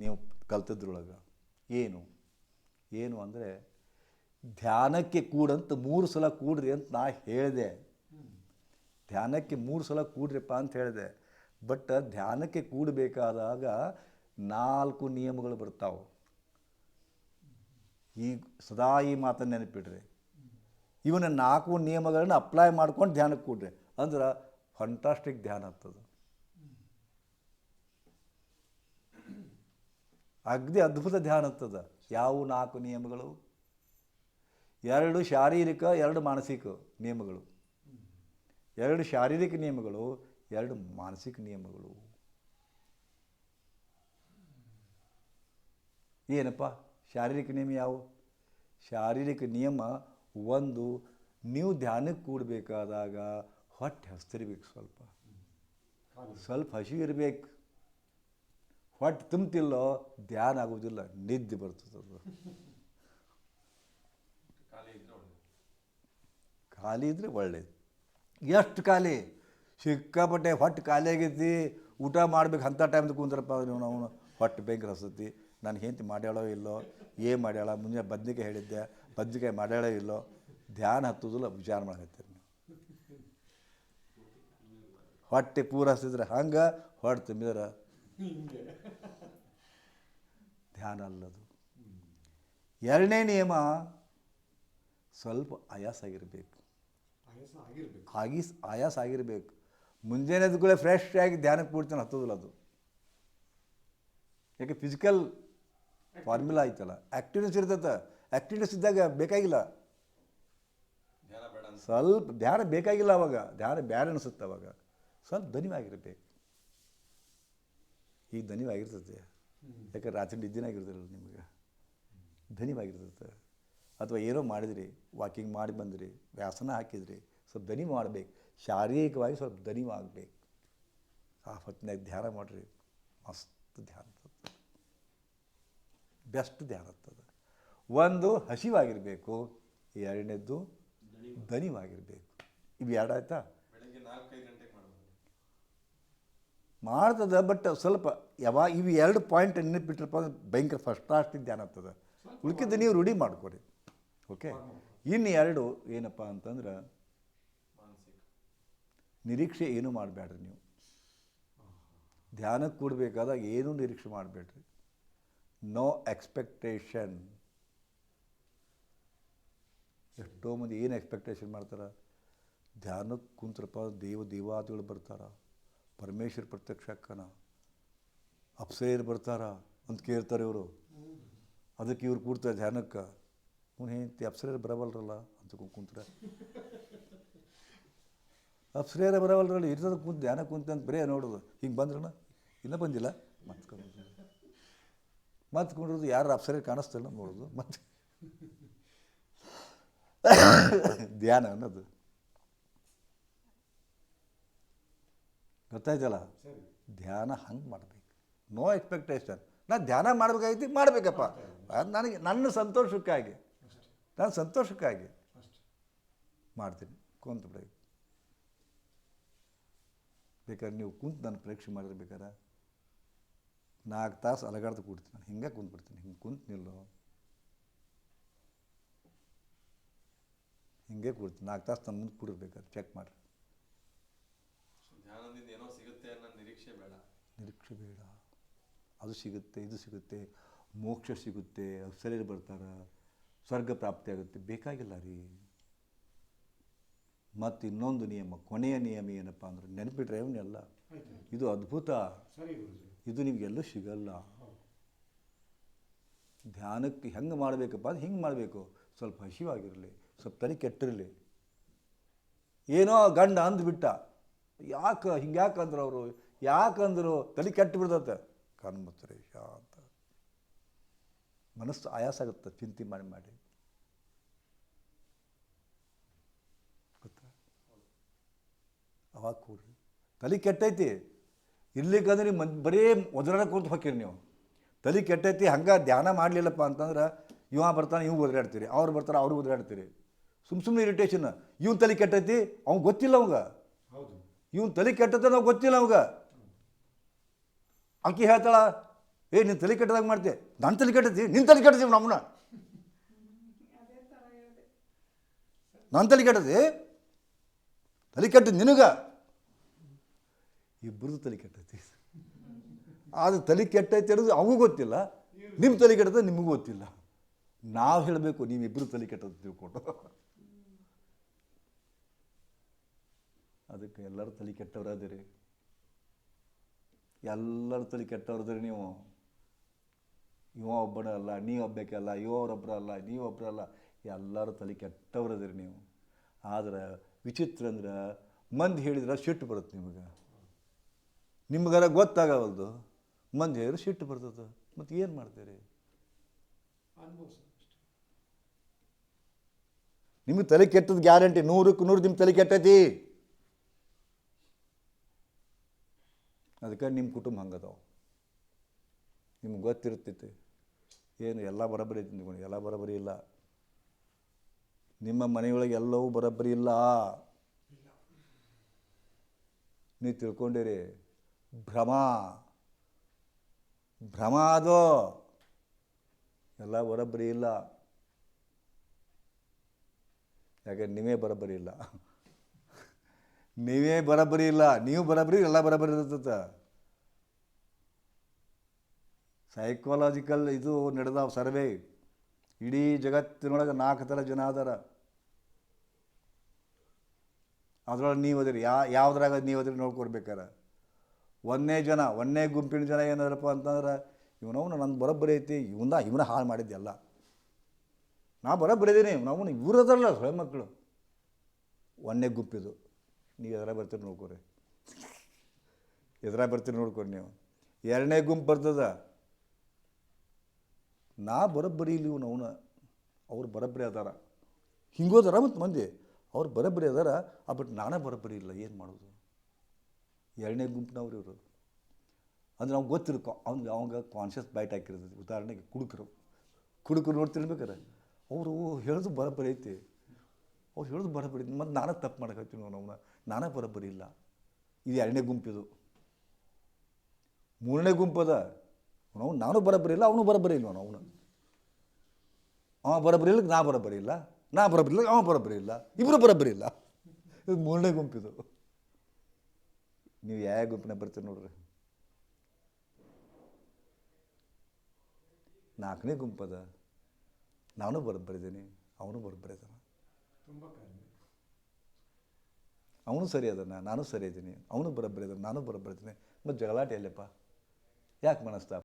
ನೀವು ಕಲ್ತದ್ರೊಳಗೆ. ಏನು? ಏನು ಅಂದರೆ, ಧ್ಯಾನಕ್ಕೆ ಕೂಡಂತ ಮೂರು ಸಲ ಕೂಡ್ರಿ ಅಂತ ನಾ ಹೇಳಿದೆ. ಧ್ಯಾನಕ್ಕೆ ಮೂರು ಸಲ ಕೂಡ್ರಿಪ್ಪ ಅಂತ ಹೇಳಿದೆ. ಬಟ್ ಧ್ಯಾನಕ್ಕೆ ಕೂಡಬೇಕಾದಾಗ ನಾಲ್ಕು ನಿಯಮಗಳು ಬರ್ತಾವೆ. ಈ ಸದಾ ಈ ಮಾತನ್ನು ನೆನಪಿಡ್ರಿ. ಇವನ ನಾಲ್ಕು ನಿಯಮಗಳನ್ನ ಅಪ್ಲೈ ಮಾಡ್ಕೊಂಡು ಧ್ಯಾನಕ್ಕೆ ಕೂಡ್ರಿ. ಅಂದ್ರೆ ಫಂಟಾಸ್ಟಿಕ್ ಧ್ಯಾನ ಆಗ್ತದೆ. ಅಗದಿ ಅದ್ಭುತ ಧ್ಯಾನ ಆಗ್ತದೆ. ಯಾವ ನಾಲ್ಕು ನಿಯಮಗಳು? ಎರಡು ಶಾರೀರಿಕ ಎರಡು ಮಾನಸಿಕ ನಿಯಮಗಳು. ಎರಡು ಶಾರೀರಿಕ ನಿಯಮಗಳು ಎರಡು ಮಾನಸಿಕ ನಿಯಮಗಳು. ಏನಪ್ಪ? ಶಾರೀರಿಕ ನಿಯಮ ಯಾವುವು ಶಾರೀರಿಕ ನಿಯಮ ಒಂದು ನೀವು ಧ್ಯಾನಕ್ಕೆ ಕೂಡಬೇಕಾದಾಗ ಹೊಟ್ಟೆ ಹಸ್ತಿರ್ಬೇಕು ಸ್ವಲ್ಪ. ಸ್ವಲ್ಪ ಹಸಿವು ಇರಬೇಕು ಹೊಟ್ಟೆ ತುಂಬ್ತಿಲ್ಲೋ ಧ್ಯಾನ ಆಗೋದಿಲ್ಲ ನಿದ್ದೆ ಬರ್ತದೆ ಅದು ಖಾಲಿ ಇದ್ರೆ ಒಳ್ಳೇದು. ಎಷ್ಟು ಖಾಲಿ? ಸಿಕ್ಕಾಪಟ್ಟೆ ಹೊಟ್ಟೆ ಖಾಲಿ ಆಗೈತಿ ಊಟ ಮಾಡ್ಬೇಕು ಅಂಥ ಟೈಮ್ದು ಕುಂದ್ರಪ್ಪ ನೀವು ನಾವು ಹೊಟ್ಟೆ ಭಯಂಕರ ಹಸತಿ ನಾನು ಹೆಂಡತಿ ಮಾಡ್ಯಾಳೋ ಇಲ್ಲೋ ಏನು ಮಾಡ್ಯಾಳ? ಮುಂಜಾನೆ ಬದ್ನಿಕಾಯಿ ಹೇಳಿದ್ದೆ ಬದ್ನಿಕಾಯಿ ಮಾಡ್ಯಾಳೋ ಇಲ್ಲೋ ಧ್ಯಾನ ಹತ್ತೋದಿಲ್ಲ ವಿಚಾರ ಮಾಡಕತ್ತೀರಿ ನೀವು. ಹೊಟ್ಟೆ ಪೂರ ಹಸಿದ್ರೆ ಹಂಗೆ ಹೊಟ್ಟೆ ತುಂಬಿದ್ರೆ. ಧ್ಯಾನ ಅಲ್ಲದು. ಎರಡನೇ ನಿಯಮ ಸ್ವಲ್ಪ ಆಯಾಸ ಆಗಿರಬೇಕು. ಆಯಾಸ ಆಗಿರ್ಬೇಕು. ಆಗಿ ಆಯಾಸ ಆಗಿರಬೇಕು. ಮುಂಜಾನೆ ಎದ್ಕೊಳ್ಳೆ ಫ್ರೆಶ್ ಆಗಿ ಧ್ಯಾನಕ್ಕೆ ಕೂಡ್ತಾನೆ ಹತ್ತೋದಿಲ್ಲ ಅದು. ಯಾಕೆ ಫಿಸಿಕಲ್ ಫಾರ್ಮುಲಾ ಐತಲ್ಲ. ಆ್ಯಕ್ಟಿವ್ನೆಸ್ ಇರ್ತೈತೆ. ಆ್ಯಕ್ಟಿವ್ನೆಸ್ ಇದ್ದಾಗ ಬೇಕಾಗಿಲ್ಲ. ಧ್ಯಾನ ಬೇಡ ಅಂತ. ಸ್ವಲ್ಪ ಧ್ಯಾನ ಬೇಕಾಗಿಲ್ಲ ಅವಾಗ. ಧ್ಯಾನ ಬ್ಯಾರೆ ಅನಿಸುತ್ತೆ ಅವಾಗ. ಸ್ವಲ್ಪ ದನಿವಾಗಿರ್ಬೇಕು ಈಗ ಧನಿವಾಗಿರ್ತದೆ. ಯಾಕಂದ್ರೆ ರಾತ್ರಿ ನಿದ್ದೆನೇ ನಿಮ್ಗೆ. ದನಿವಾಗಿರ್ತೈತೆ ಅಥವಾ ಏನೋ ಮಾಡಿದ್ರಿ ವಾಕಿಂಗ್ ಮಾಡಿ ಬಂದ್ರಿ, ವ್ಯಾಸನ ಹಾಕಿದ್ರಿ, ಸ್ವಲ್ಪ ದನಿ ಮಾಡಬೇಕು. ಶಾರೀರಿಕವಾಗಿ ಸ್ವಲ್ಪ ದನಿವಾಗಬೇಕು ಆ ಹೊತ್ತಿನಾಗ ಧ್ಯಾನ ಮಾಡಿರಿ. ಮಸ್ತ್ ಧ್ಯಾನ ಬೆಸ್ಟ್ ಧ್ಯಾನ ಆಗ್ತದೆ. ಒಂದು ಹಸಿವಾಗಿರಬೇಕು, ಎರಡನೇದ್ದು ಧನಿವಾಗಿರಬೇಕು. ಇವು ಎರಡು ಮಾಡ್ತದೆ ಬಟ್ ಸ್ವಲ್ಪ ಯಾವಾಗ ಇವು ಎರಡು ಪಾಯಿಂಟ್ ನೆನಪಿಟ್ರಪ್ಪ ಅಂದ್ರೆ ಭಯಂಕರ ಫಸ್ಟ್ ಕ್ಲಾಸ್ ಧ್ಯಾನ ಆಗ್ತದೆ. ಉಳ್ಕಿದ್ದು ನೀವು ರೂಢಿ ಮಾಡ್ಕೊರಿ. ಓಕೆ ಇನ್ನು ಎರಡು ಏನಪ್ಪ ಅಂತಂದ್ರೆ ನಿರೀಕ್ಷೆ ಏನು ಮಾಡಬೇಡ್ರಿ ನೀವು. ಧ್ಯಾನಕ್ಕೆ ಕೂಡಬೇಕಾದಾಗ ಏನೂ ನಿರೀಕ್ಷೆ ಮಾಡಬೇಡ್ರಿ ನೋ ಎಕ್ಸ್ಪೆಕ್ಟೇಷನ್ ಎಷ್ಟೋ ಮಂದಿ ಏನು ಎಕ್ಸ್ಪೆಕ್ಟೇಷನ್ ಮಾಡ್ತಾರೆ? ಧ್ಯಾನಕ್ಕೆ ಕುಂತ್ರಪ್ಪ ದೇವ ದೇವಾದಿಗಳು ಬರ್ತಾರ. ಪರಮೇಶ್ವರ ಪ್ರತ್ಯಕ್ಷ ಅಕ್ಕನ. ಅಪ್ಸರೇರು ಬರ್ತಾರ ಅಂತ ಕೇಳ್ತಾರೆ ಇವರು. ಅದಕ್ಕೆ ಇವ್ರು ಕೂಡ್ತಾರೆ ಧ್ಯಾನಕ್ಕೆ. ಅವ್ನು ಹೆಂಡತಿ ಅಪ್ಸರೇರು ಬರವಲ್ರಲ್ಲ ಅಂತ ಕುಂತಾರೆ. ಅಪ್ಸರೇರ ಬರವಲ್ರಲ್ಲ ಇರ್ತದ ಕುಂತು ಧ್ಯಾನ ಕುಂತ ಅಂತ ಬರೇ ನೋಡೋದು. ಹಿಂಗೆ ಬಂದ್ರಣ ಇನ್ನೂ ಬಂದಿಲ್ಲ? ಮತ್ಕೊಂಡು ಮತ್ತೆ ಕುಂಡ್ರದು ಯಾರು ಅಪ್ಸರೇ ಕಾಣಿಸ್ತಿಲ್ಲ ನೋಡೋದು. ಮತ್ತೆ ಧ್ಯಾನ ಅನ್ನೋದು. ಗೊತ್ತಾಯ್ತಲ್ಲ? ಧ್ಯಾನ ಹಂಗೆ ಮಾಡಬೇಕು. ನೋ ಎಕ್ಸ್ಪೆಕ್ಟೇಷನ್ ನಾನು ಧ್ಯಾನ ಮಾಡಬೇಕಾಗಿತ್ತು ಮಾಡಬೇಕಪ್ಪ. ಅದು ನನಗೆ ನನ್ನ ಸಂತೋಷಕ್ಕಾಗಿ. ನಾನು ನನ್ನ ಸಂತೋಷಕ್ಕಾಗಿ ಮಾಡ್ತೀನಿ. ಕುಂತು ಬಿಡಿ. ಬೇಕಾದ್ರೆ ನೀವು ಕುಂತು ನಾನು ಪರೀಕ್ಷೆ ಮಾಡಿದ್ರೆ ಬೇಕಾರೆ ನಾಲ್ಕು ತಾಸು ಅಲಗಾಡ್ದು ಕೂಡ್ತೀನಿ ನಾನು. ಹಿಂಗೆ ಕುಂತ್ಬಿಡ್ತೀನಿ. ಹಿಂಗೆ ಕುಂತು ನಿಲ್ಲೋ. ಹಿಂಗೆ ಕೂಡ್ತೀನಿ. ನಾಲ್ಕು ತಾಸು ನನ್ನ ಮುಂದೆ ಕೂಡಿರ್ಬೇಕಾದ್ರೆ ಚೆಕ್ ಮಾಡಿರಿ. ಧ್ಯಾನದಿಂದ ಏನೋ ಸಿಗುತ್ತೆ ಅನ್ನೋ ನಿರೀಕ್ಷೆ ಬೇಡ. ನಿರೀಕ್ಷೆ ಬೇಡ. ಅದು ಸಿಗುತ್ತೆ ಇದು ಸಿಗುತ್ತೆ ಮೋಕ್ಷ ಸಿಗುತ್ತೆ ಅಪ್ಸರೇರು ಬರ್ತಾರೆ ಸ್ವರ್ಗ ಪ್ರಾಪ್ತಿ ಆಗುತ್ತೆ ಬೇಕಾಗಿಲ್ಲ ರೀ. ಮತ್ತು ಇನ್ನೊಂದು ನಿಯಮ ಕೊನೆಯ ನಿಯಮ ಏನಪ್ಪ ಅಂದ್ರೆ ನೆನಪಿಟ್ರೆ ಅವನ್ನೆಲ್ಲ ಇದು ಅದ್ಭುತ. ಸರಿ ಗುರುಜಿ. ಇದು ನಿಮಗೆಲ್ಲೂ ಸಿಗಲ್ಲ. ಧ್ಯಾನಕ್ಕೆ ಹೆಂಗೆ ಮಾಡಬೇಕಪ್ಪ ಅಂದ್ರೆ ಹಿಂಗೆ ಮಾಡಬೇಕು. ಸ್ವಲ್ಪ ಹಸಿವಾಗಿರಲಿ ಸ್ವಲ್ಪ ತಲೆ ಕೆಟ್ಟಿರಲಿ. ಏನೋ ಗಂಡ ಅಂದ್ಬಿಟ್ಟ. ಯಾಕೆ ಹಿಂಗೆ ಯಾಕಂದ್ರು ಅವರು? ಯಾಕಂದ್ರು ತಲೆ ಕೆಟ್ಟು ಬಿಡ್ತತೆ. ರೇಷಾ ಶಾಂತ. ಮನಸ್ಸು ಆಯಾಸ ಆಗುತ್ತೆ ಚಿಂತೆ ಮಾಡಿ ಮಾಡಿ. ಅವಾಗ ಕೂಡ್ರಿ ತಲೆ ಕೆಟ್ಟೈತಿ. ಇರ್ಲಿಕ್ಕಂದ್ರೆ ನೀವು ಮನ್, ಬರೀ ಒದರಾಡಕ್ಕೆ ಕೂತು ಹೋಕಿರಿ ನೀವು. ತಲೆ ಕೆಟ್ಟೈತಿ, ಹಂಗೆ ಧ್ಯಾನ ಮಾಡಲಿಲ್ಲಪ್ಪ ಅಂತಂದ್ರೆ ಇವ ಬರ್ತಾನೆ, ಇವ್ ಒದರಾಡ್ತೀರಿ. ಅವ್ರು ಬರ್ತಾರೆ, ಅವ್ರು ಒದರಾಡ್ತೀರಿ. ಸುಮ್ಮ ಸುಮ್ಮನೆ ಇರಿಟೇಷನ್ ಇವ್ನ ತಲೆ ಕೆಟ್ಟೈತಿ, ಅವ್ನು ಗೊತ್ತಿಲ್ಲ ಅವಂಗ. ಇವ್ನ ತಲೆ ಕೆಟ್ಟದ ನಾವು ಗೊತ್ತಿಲ್ಲ ಅವಾಗ. ಆಕಿ ಹೇಳ್ತಾಳ, ಏ, ನೀನು ತಲೆ ಕೆಟ್ಟದಾಗ ಮಾಡ್ತೆ. ನನ್ನ ತಲೆ ಕೆಟ್ಟತಿ ನಿನ್ನ ತಲೆ ಕೆಟ್ಟತೀವಿ ನಮ್ಮನ್ನ ನನ್ನ ತಲೆ ಕೆಟ್ಟದಿ ತಲೆ ಕೆಟ್ಟದ್ದು ನಿನಗ? ಇಬ್ಬರದು ತಲೆ ಕೆಟ್ಟೈತಿ. ಅದು ತಲೆ ಕೆಟ್ಟೈತಿ ಅನ್ನೋದು ಅವಗೂ ಗೊತ್ತಿಲ್ಲ. ನಿಮ್ಮ ತಲೆ ಕೆಟ್ಟದ ನಿಮಗೂ ಗೊತ್ತಿಲ್ಲ. ನಾವು ಹೇಳಬೇಕು ನೀವಿಬ್ಬರು ತಲೆ ಕೆಟ್ಟದ್ದು ತಿಳ್ಕೊಂಡು ಅದಕ್ಕೆ ಎಲ್ಲರ ತಲೆ ಕೆಟ್ಟವರದಿರಿ ಎಲ್ಲರ ತಲೆ ಕೆಟ್ಟವ್ರದ್ರಿ ನೀವು. ಇವ ಒಬ್ಬನೇ ಅಲ್ಲ, ನೀ ಒಬ್ಬಕ್ಕೆ ಅಲ್ಲ ನೀವೊಬ್ಬರಲ್ಲ ನೀವು ಎಲ್ಲರ ತಲೆ ಕೆಟ್ಟವ್ರದಿರಿ ನೀವು. ಆದ್ರೆ ವಿಚಿತ್ರ ಅಂದ್ರೆ ಮಂದಿ ಹೇಳಿದ್ರೆ ಸಿಟ್ಟು ಬರುತ್ತೆ ನಿಮಗೆ. ನಿಮ್ಗಾರ ಗೊತ್ತಾಗವಲ್ದು, ಮಂದಿ ಹೇಳಿದ್ರೆ ಸಿಟ್ಟು ಬರ್ತದೆ. ಮತ್ತು ಏನು ಮಾಡ್ತೀರಿ? ನಿಮಗೆ ತಲೆ ಕೆಟ್ಟದ್ದು ಗ್ಯಾರಂಟಿ ನೂರಕ್ಕೆ ನೂರು ನಿಮ್ಮ ತಲೆ ಕೆಟ್ಟೈತಿ. ಅದಕ್ಕೆ ನಿಮ್ಮ ಕುಟುಂಬ ಹಂಗದಾವ. ನಿಮ್ಗೆ ಗೊತ್ತಿರುತ್ತಿತ್ತು ಏನು ಎಲ್ಲ ಬರೋಬ್ಬರಿ ಐತಿ ಎಲ್ಲ ಬರೋಬ್ಬರಿ ಇಲ್ಲ. ನಿಮ್ಮ ಮನೆಯೊಳಗೆ ಎಲ್ಲವೂ ಬರೋಬ್ಬರಿ ಇಲ್ಲ. ನೀವು ತಿಳ್ಕೊಂಡಿರಿ, ಭ್ರಮ ಭ್ರಮ ಅದು. ಎಲ್ಲ ಬರೋಬ್ಬರಿ ಇಲ್ಲ. ಯಾಕೆ ನೀವೇ ಬರೋಬ್ಬರಿ ಇಲ್ಲ. ನೀವೇ ಬರೋಬ್ಬರಿ ಇಲ್ಲ, ನೀವು ಬರೋಬ್ಬರಿ ಎಲ್ಲ ಬರಬರಿ ಇರ್ತದೆ ಸೈಕಾಲಜಿಕಲ್ ಇದು ನಡೆದ ಸರ್ವೆ. ಇಡೀ ಜಗತ್ತಿನೊಳಗೆ ನಾಲ್ಕು ಥರ ಜನ ಅದಾರ. ಅದರೊಳಗೆ ನೀವು ಅದಿರಿ, ಯಾ, ಯಾವ್ದ್ರಾಗ ನೀವು ಅದ್ರಿ ನೋಡ್ಕೊಡ್ಬೇಕಾರ. ಒಂದೇ ಜನ, ಒಂದೇ ಗುಂಪಿನ ಜನ ಏನಾರಪ್ಪ ಅಂತಂದ್ರೆ ಇವನವನು ನನ್ನ ಬರೋಬ್ಬರಿ ಐತಿ, ಇವನ ಇವನ ಹಾಳು ಮಾಡಿದ್ದೆಲ್ಲ ನಾ ಬರೋಬ್ಬರಿದ್ದೀನಿ ನಾವು ಇವರದಲ್ಲ ಸ್ವಯಂ ಮಕ್ಕಳು. ಒಂದೇ ಗುಂಪಿದು. ನೀವು ಎದುರ ಬರ್ತೀರಿ ನೋಡ್ಕೊರಿ. ಎದುರ ಬರ್ತೀರಿ ನೋಡ್ಕೊರಿ ನೀವು. ಎರಡನೇ ಗುಂಪು ಬರ್ತದ? ನಾ ಬರೋಬ್ಬರಿ ಇಲ್ಲಿ ಇವನು, ಅವನ, ಅವ್ರು ಬರೋಬ್ಬರಿ ಅದಾರ. ಹಿಂಗೋದಾರ ಮತ್ತು ಮಂದಿ? ಅವ್ರು ಬರೋಬ್ಬರಿ ಅದಾರ, ಆ ಬಟ್ ನಾನೇ ಬರೋಬ್ಬರಿ ಇಲ್ಲ, ಏನು ಮಾಡೋದು? ಎರಡನೇ ಗುಂಪಿನವ್ರು ಇವರು. ಅಂದ್ರೆ ಅವ್ನು ಗೊತ್ತಿರ್ಕೊ, ಅವ್ನಿಗೆ ಅವಂಗೆ ಕಾನ್ಷಿಯಸ್ ಬೈಟ್ ಹಾಕಿರ್ತದೆ. ಉದಾಹರಣೆಗೆ ಕುಡುಕರು. ಕುಡುಕರು ನೋಡ್ತಿರ್ಬೇಕಾರೆ ಅವರು ಹೇಳೋದು ಬರೋಬ್ಬರಿ ಐತಿ. ಅವ್ರು ಹೇಳೋದು ಬರೋಬ್ಬರಿ ಮತ್ತು ನಾನೇ ತಪ್ಪು ಮಾಡಕತ್ತೀನಿ ಹತ್ತೀನಿ ಅವನ. ನಾನೇ ಬರೋಬ್ಬರಿ ಇಲ್ಲ. ಇದು ಎರಡನೇ ಗುಂಪಿದು ಮೂರನೇ ಗುಂಪದ ಅವನು ನಾನು ಬರೋಬ್ಬರಿ ಇಲ್ಲ, ಅವನು ಬರೋಬ್ಬರಿ ಇಲ್ಲ ಅವನು ಅವ ಇಲ್ಲ ನಾ ಬರೋಬ್ಬರಿ ಇಲ್ಲ. ನಾ ಬರೋಬ್ಬರಿ ಇಲ್ಲ ಅವ ಬರೋಬ್ಬರಿ ಇಲ್ಲ. ಇಬ್ಬರು ಬರೋಬ್ಬರಿ ಇಲ್ಲ. ಇದು ಮೂರನೇ ಗುಂಪಿದು ನೀವು ಯಾವ ಗುಂಪಿನ ಬರ್ತೀರಿ ನೋಡ್ರಿ. ನಾಲ್ಕನೇ ಗುಂಪದ ನಾನು ಬರೋಬ್ಬರಿದ್ದೀನಿ ಅವನು ಬರೋಬ್ಬರಿದ್ದಾನೆ ಅವನು ಸರಿ ಅದನ್ನ, ನಾನು ಸರಿ ಇದ್ದೀನಿ. ಅವನು ಬರೋಬ್ಬರಿ ಇದ್ದಾನೆ ನಾನು ಬರೋಬ್ಬರಿ ಇದ್ದೀನಿ ಮತ್ತು ಜಗಳಾಟ ಎಲ್ಲಪ್ಪ ಯಾಕೆ ಮನಸ್ತಾಪ?